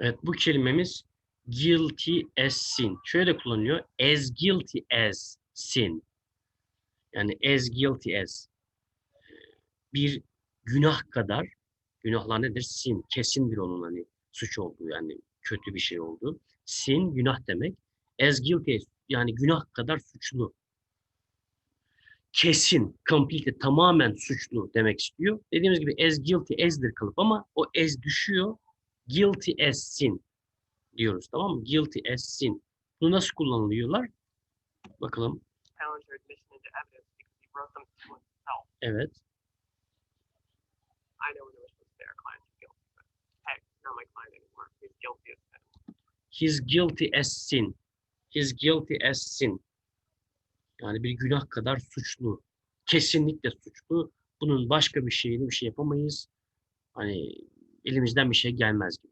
Evet bu kelimemiz guilty as sin. Şöyle kullanılıyor. As guilty as sin. Yani as guilty as. Bir günah kadar günahlar nedir? Sin. Kesindir onun hani suç olduğu yani kötü bir şey olduğu. Sin günah demek. As guilty as yani günah kadar suçlu. Kesin, complete, tamamen suçlu demek istiyor. Dediğimiz gibi as guilty as'dir kalıp ama o as düşüyor. Guilty as sin diyoruz tamam mı? Guilty as sin. Bunu nasıl kullanılıyorlar? Bakalım. Evet. He's guilty as sin. He's guilty as sin. Yani bir günah kadar suçlu. Kesinlikle suçlu. Bunun başka bir şeyini bir şey yapamayız. Hani elimizden bir şey gelmez gibi.